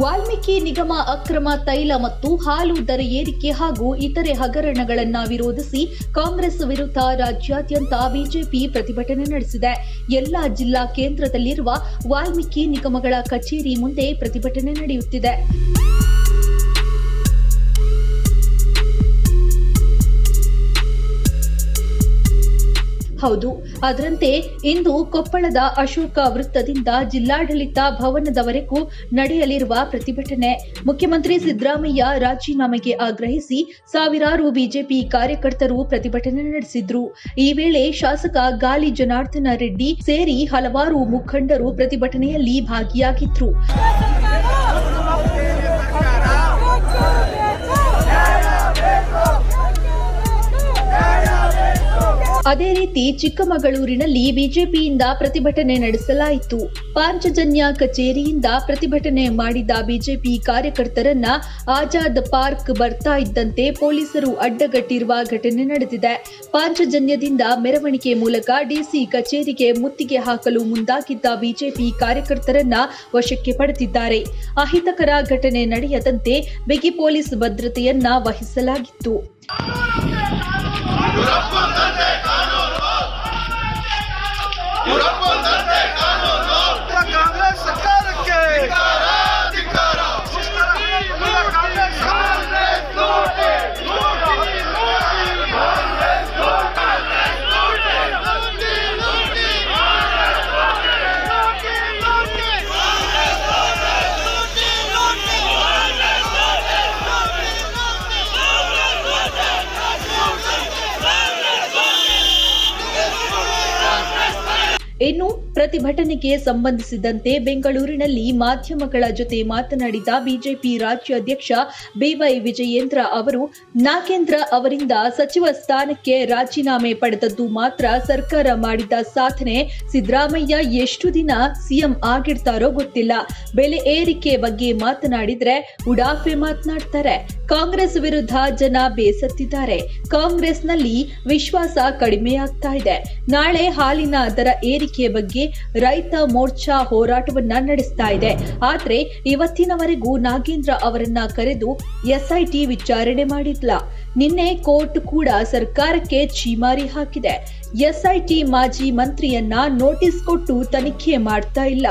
ವಾಲ್ಮೀಕಿ ನಿಗಮ ಅಕ್ರಮ ತೈಲ ಮತ್ತು ಹಾಲು ದರ ಏರಿಕೆ ಹಾಗೂ ಇತರೆ ಹಗರಣಗಳನ್ನು ವಿರೋಧಿಸಿ ಕಾಂಗ್ರೆಸ್ ವಿರುದ್ಧ ರಾಜ್ಯಾದ್ಯಂತ ಬಿಜೆಪಿ ಪ್ರತಿಭಟನೆ ನಡೆಸಿದೆ. ಎಲ್ಲ ಜಿಲ್ಲಾ ಕೇಂದ್ರದಲ್ಲಿರುವ ವಾಲ್ಮೀಕಿ ನಿಗಮಗಳ ಕಚೇರಿ ಮುಂದೆ ಪ್ರತಿಭಟನೆ ನಡೆಯುತ್ತಿದೆ. ಹೌದು. ಅದರಂತೆ ಇಂದು ಕೊಪ್ಪಳದ ಅಶೋಕ ವೃತ್ತದಿಂದ ಜಿಲ್ಲಾಡಳಿತ ಭವನದವರೆಗೂ ನಡೆಯಲಿರುವ ಪ್ರತಿಭಟನೆ. ಮುಖ್ಯಮಂತ್ರಿ ಸಿದ್ದರಾಮಯ್ಯ ರಾಜೀನಾಮೆಗೆ ಆಗ್ರಹಿಸಿ ಸಾವಿರಾರು ಬಿಜೆಪಿ ಕಾರ್ಯಕರ್ತರು ಪ್ರತಿಭಟನೆ ನಡೆಸಿದ್ರು. ಈ ವೇಳೆ ಶಾಸಕ ಗಾಲಿ ಜನಾರ್ದನ ರೆಡ್ಡಿ ಸೇರಿ ಹಲವಾರು ಮುಖಂಡರು ಪ್ರತಿಭಟನೆಯಲ್ಲಿ ಭಾಗಿಯಾಗಿದ್ರು. ಅದೇ ರೀತಿ ಚಿಕ್ಕಮಗಳೂರಿನಲ್ಲಿ ಬಿಜೆಪಿಯಿಂದ ಪ್ರತಿಭಟನೆ ನಡೆಸಲಾಯಿತು. ಪಾಂಚಜನ್ಯ ಕಚೇರಿಯಿಂದ ಪ್ರತಿಭಟನೆ ಮಾಡಿದ ಬಿಜೆಪಿ ಕಾರ್ಯಕರ್ತರನ್ನ ಆಜಾದ್ ಪಾರ್ಕ್ ಬರ್ತಾ ಇದ್ದಂತೆ ಪೊಲೀಸರು ಅಡ್ಡಗಟ್ಟಿರುವ ಘಟನೆ ನಡೆದಿದೆ. ಪಾಂಚಜನ್ಯದಿಂದ ಮೆರವಣಿಗೆ ಮೂಲಕ ಡಿಸಿ ಕಚೇರಿಗೆ ಮುತ್ತಿಗೆ ಹಾಕಲು ಮುಂದಾಗಿದ್ದ ಬಿಜೆಪಿ ಕಾರ್ಯಕರ್ತರನ್ನ ವಶಕ್ಕೆ ಪಡೆದಿದ್ದಾರೆ. ಅಹಿತಕರ ಘಟನೆ ನಡೆಯದಂತೆ ಬಿಗಿ ಪೊಲೀಸ್ ಭದ್ರತೆಯನ್ನ ವಹಿಸಲಾಗಿತ್ತು. ಇನ್ನು ಪ್ರತಿಭಟನೆಗೆ ಸಂಬಂಧಿಸಿದಂತೆ ಬೆಂಗಳೂರಿನಲ್ಲಿ ಮಾಧ್ಯಮಗಳ ಜೊತೆ ಮಾತನಾಡಿದ ಬಿಜೆಪಿ ರಾಜ್ಯಾಧ್ಯಕ್ಷ ಬಿವೈ ವಿಜಯೇಂದ್ರ ಅವರು, ನಾಗೇಂದ್ರ ಅವರಿಂದ ಸಚಿವ ಸ್ಥಾನಕ್ಕೆ ರಾಜೀನಾಮೆ ಪಡೆದದ್ದು ಮಾತ್ರ ಸರ್ಕಾರ ಮಾಡಿದ ಸಾಧನೆ. ಸಿದ್ದರಾಮಯ್ಯ ಎಷ್ಟು ದಿನ ಸಿಎಂ ಆಗಿರ್ತಾರೋ ಗೊತ್ತಿಲ್ಲ. ಬೆಲೆ ಏರಿಕೆ ಬಗ್ಗೆ ಮಾತನಾಡಿದ್ರೆ ಉಡಾಫೆ ಮಾತನಾಡ್ತಾರೆ. ಕಾಂಗ್ರೆಸ್ ವಿರುದ್ಧ ಜನ ಬೇಸತ್ತಿದ್ದಾರೆ. ಕಾಂಗ್ರೆಸ್ನಲ್ಲಿ ವಿಶ್ವಾಸ ಕಡಿಮೆಯಾಗ್ತಾ ಇದೆ. ನಾಳೆ ಹಾಲಿನ ದರ ಏರಿಕೆ ಬಗ್ಗೆ ರೈತ ಮೋರ್ಚಾ ಹೋರಾಟವನ್ನ ನಡೆಸ್ತಾ ಇದೆ. ಆದ್ರೆ ಇವತ್ತಿನವರೆಗೂ ನಾಗೇಂದ್ರ ಅವರನ್ನ ಕರೆದು ಎಸ್ಐಟಿ ವಿಚಾರಣೆ ಮಾಡಿಲ್ಲ ನಿನ್ನೆ ಕೋರ್ಟ್ ಕೂಡ ಸರ್ಕಾರಕ್ಕೆ ಛೀಮಾರಿ ಹಾಕಿದೆ. ಎಸ್ಐಟಿ ಮಾಜಿ ಮಂತ್ರಿಯನ್ನ ನೋಟಿಸ್ ಕೊಟ್ಟು ತನಿಖೆ ಮಾಡ್ತಾ ಇಲ್ಲ.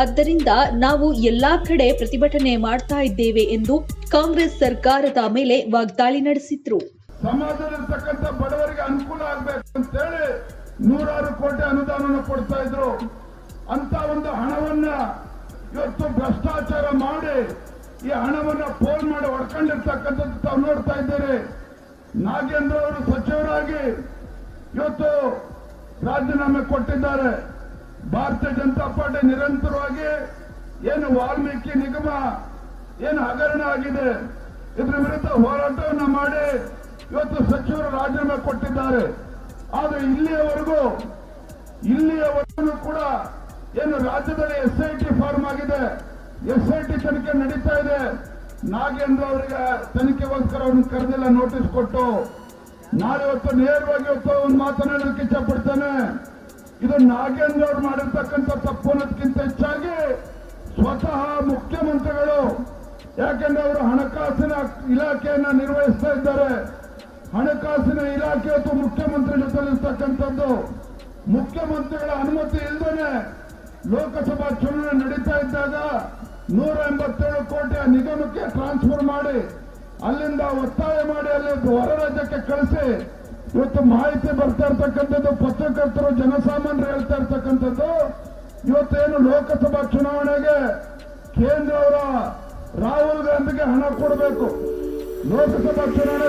ಆದ್ದರಿಂದ ನಾವು ಎಲ್ಲಾ ಕಡೆ ಪ್ರತಿಭಟನೆ ಮಾಡ್ತಾ ಇದ್ದೇವೆ ಎಂದು ಕಾಂಗ್ರೆಸ್ ಸರ್ಕಾರದ ಮೇಲೆ ವಾಗ್ದಾಳಿ ನಡೆಸಿದ್ರು. ಸಮಾಜದಲ್ಲಿರ್ತಕ್ಕಂಥ ಬಡವರಿಗೆ ಅನುಕೂಲ ಆಗ್ಬೇಕು ಅಂತೇಳಿ ನೂರಾರು ಕೋಟಿ ಅನುದಾನವನ್ನು ಕೊಡ್ತಾ ಇದ್ರು. ಅಂತ ಒಂದು ಹಣವನ್ನ ಇವತ್ತು ಭ್ರಷ್ಟಾಚಾರ ಮಾಡಿ ಈ ಹಣವನ್ನ ಪೋಲ್ ಮಾಡಿ ಹೊಡ್ಕೊಂಡಿರ್ತಕ್ಕಂಥದ್ದು ತಾವು ನೋಡ್ತಾ ಇದ್ದೀರಿ. ನಾಗೇಂದ್ರ ಅವರು ಸಚಿವರಾಗಿ ಇವತ್ತು ರಾಜೀನಾಮೆ ಕೊಟ್ಟಿದ್ದಾರೆ. ಭಾರತೀಯ ಜನತಾ ಪಾರ್ಟಿ ನಿರಂತರವಾಗಿ ಏನು ವಾಲ್ಮೀಕಿ ನಿಗಮ ಏನು ಹಗರಣ ಆಗಿದೆ, ಇದ್ರ ವಿರುದ್ಧ ಹೋರಾಟವನ್ನು ಮಾಡಿ ಇವತ್ತು ಸಚಿವರು ರಾಜೀನಾಮೆ ಕೊಟ್ಟಿದ್ದಾರೆ. ಆದರೆ ಇಲ್ಲಿಯವರೆಗೂ ಇಲ್ಲಿಯವರೆಗೂ ಕೂಡ ಏನು ರಾಜ್ಯದಲ್ಲಿ ಎಸ್ ಫಾರ್ಮ್ ಆಗಿದೆ. ಎಸ್ ಐ ಟಿ ತನಿಖೆ ನಡೀತಾ ಇದೆ. ನಾಗೇಂದ್ರ ಅವರಿಗೆ ತನಿಖೆಗೋಸ್ಕರ ಅವ್ರನ್ನ ಕರೆದಿಲ್ಲ ನೋಟಿಸ್ ಕೊಟ್ಟು ನಾಳೆ ಇವತ್ತು ನೇರವಾಗಿ ಇವತ್ತು ಒಂದು ಮಾತನಾಡಲಿಕ್ಕೆ ಇಚ್ಛಪಡ್ತೇನೆ ಇದು ನಾಗೇಂದ್ರ ಅವರು ಮಾಡಿರ್ತಕ್ಕಂಥ ತಪ್ಪು ಅನ್ನೋದಕ್ಕಿಂತ ಹೆಚ್ಚಾಗಿ ಸ್ವತಃ ಮುಖ್ಯಮಂತ್ರಿಗಳು, ಯಾಕೆಂದ್ರೆ ಅವರು ಹಣಕಾಸಿನ ಇಲಾಖೆಯನ್ನ ನಿರ್ವಹಿಸ್ತಾ ಇದ್ದಾರೆ. ಹಣಕಾಸಿನ ಇಲಾಖೆ ಅಥವಾ ಮುಖ್ಯಮಂತ್ರಿ ಜೊತೆಲಿರ್ತಕ್ಕಂಥದ್ದು ಮುಖ್ಯಮಂತ್ರಿಗಳ ಅನುಮತಿ ಇಲ್ಲದೇನೆ ಲೋಕಸಭಾ ಚುನಾವಣೆ ನಡೀತಾ ಇದ್ದಾಗ ನೂರ ಎಂಬತ್ತೇಳು ಕೋಟಿ ನಿಗಮಕ್ಕೆ ಟ್ರಾನ್ಸ್ಫರ್ ಮಾಡಿ, ಅಲ್ಲಿಂದ ಒತ್ತಾಯ ಮಾಡಿ, ಅಲ್ಲಿ ಹೊರ ರಾಜ್ಯಕ್ಕೆ ಕಳಿಸಿ ಇವತ್ತು ಮಾಹಿತಿ ಬರ್ತಾ ಇರ್ತಕ್ಕಂಥದ್ದು, ಪತ್ರಕರ್ತರು, ಜನಸಾಮಾನ್ಯರು ಹೇಳ್ತಾ ಇರ್ತಕ್ಕಂಥದ್ದು, ಇವತ್ತೇನು ಲೋಕಸಭಾ ಚುನಾವಣೆಗೆ ಕೇಂದ್ರ ಅವರ ರಾಹುಲ್ ಗಾಂಧಿಗೆ ಹಣ ಕೊಡಬೇಕು. ಲೋಕಸಭಾ ಚುನಾವಣೆ